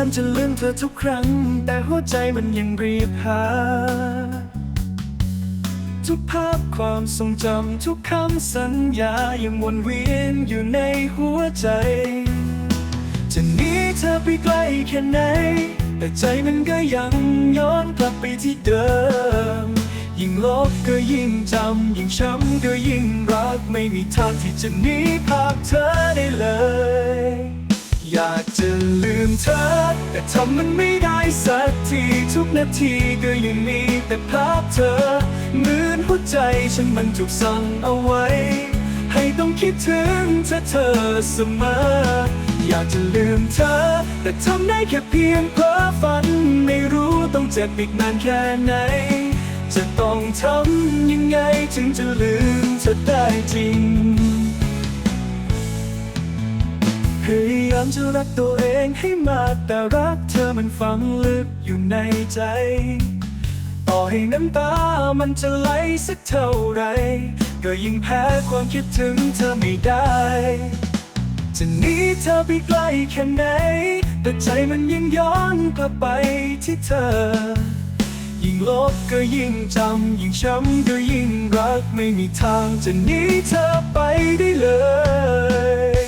ามจะลืมเธอทุกครั้ง แต่หัวใจมันยังเรียกหา ทุกภาพความทรงจำทุกคำสัญญายังวนเวียนอยู่ในหัวใจ จะหนีเธอไปไกลแค่ไหน แต่ใจมันก็ยังย้อนกลับไปที่เดิม ยิ่งลบก็ยิ่งจำ ยิ่งช้ำก็ยิ่งรัก ไม่มีทางที่จะหนีภาพเธอได้เลย อยากจะลืมเธอ แต่ทำมันไม่ได้สักทีทุกนาทีก็ยังมีแต่ภาพเธอเหมือนหัวใจฉันมันถูกสั่งเอาไว้ ให้ต้องคิดถึงเธอเธอเสมอ อยากจะลืมเธอ แต่ทำได้แค่เพียงเพ้อฝัน ไม่รู้ต้องเจ็บอีกนานแค่ไหน จะต้องทำยังไงถึงจะลืมเธอได้จริง ยายามจะรักตัวเองให้มากแต่รักเธอมันฝังลึกอยู่ในใจ ต่อให้น้ำตามันจะไหลสักเท่าไร ก็ยิ่งแพ้ความคิดถึงเธอไม่ได้ จะหนีเธอไปไกลแค่ไหน แต่ใจมันยังย้อนกลับไปที่เธอ ยิ่งลบก็ยิ่งจำ ยิ่งช้ำก็ยิ่งรักไม่มีทางจะหนีเธอไปได้เลย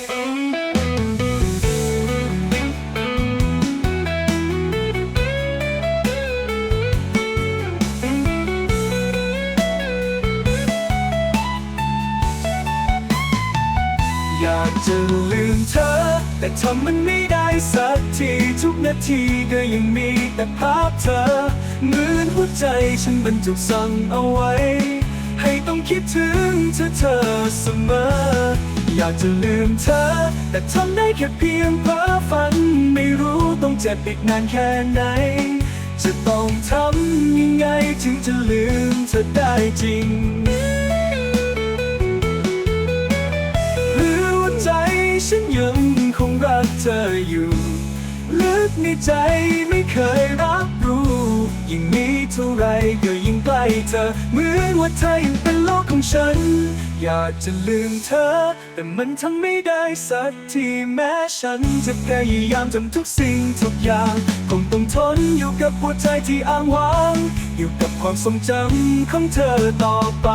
จะลืมเธอ แต่ทำมันไม่ได้สักที ทุกนาทีก็ยังมีแต่ภาพเธอเหมือนหัวใจฉันบรรจุสั่งเอาไว้ ให้ต้องคิดถึงเธอเธอเสมอ อยากจะลืมเธอ แต่ทำได้แค่เพียงเพ้อฝัน ไม่รู้ต้องเจ็บอีกนานแค่ไหน จะต้องทำยังไงถึงจะลืมเธอได้จริง เธออยู่ ลึกในใจไม่เคยรับรู้ ยิ่งมีเท่าไรก็ยิ่งใกล้เธอ เหมือนว่าเธอยังเป็นโลกของฉัน อยากจะลืมเธอ แต่มันทำไม่ได้สักทีแม้ฉันจะพยายามทำทุกสิ่งทุกอย่างคงต้องทนอยู่กับหัวใจที่อ้างว้าง อยู่กับความทรงจำของเธอต่อไป